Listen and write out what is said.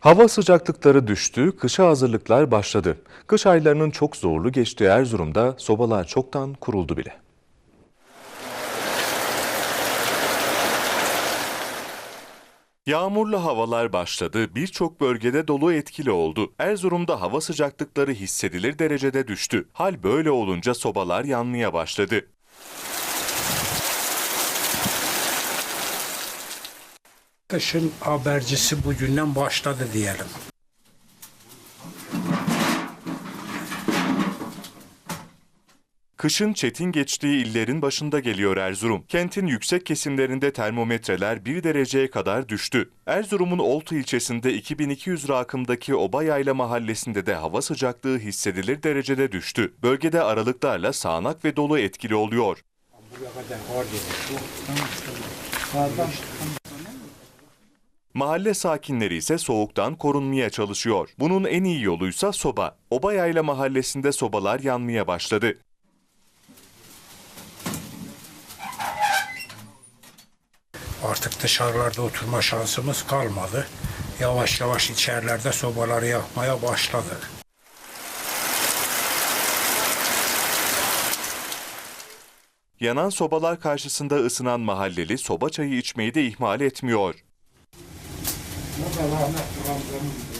Hava sıcaklıkları düştü, kışa hazırlıklar başladı. Kış aylarının çok zorlu geçtiği Erzurum'da sobalar çoktan kuruldu bile. Yağmurlu havalar başladı, birçok bölgede dolu etkili oldu. Erzurum'da hava sıcaklıkları hissedilir derecede düştü. Hal böyle olunca sobalar yanmaya başladı. Kışın habercisi bugünden başladı diyelim. Kışın çetin geçtiği illerin başında geliyor Erzurum. Kentin yüksek kesimlerinde termometreler 1 dereceye kadar düştü. Erzurum'un Oltu ilçesinde 2200 rakımdaki Obayayla mahallesinde de hava sıcaklığı hissedilir derecede düştü. Bölgede aralıklarla sağanak ve dolu etkili oluyor. Mahalle sakinleri ise soğuktan korunmaya çalışıyor. Bunun en iyi yoluysa soba. Obayayla mahallesinde sobalar yanmaya başladı. Artık dışarılarda oturma şansımız kalmadı. Yavaş yavaş içerilerde sobaları yakmaya başladık. Yanan sobalar karşısında ısınan mahalleli soba çayı içmeyi de ihmal etmiyor. Bu da rahmetli amcamın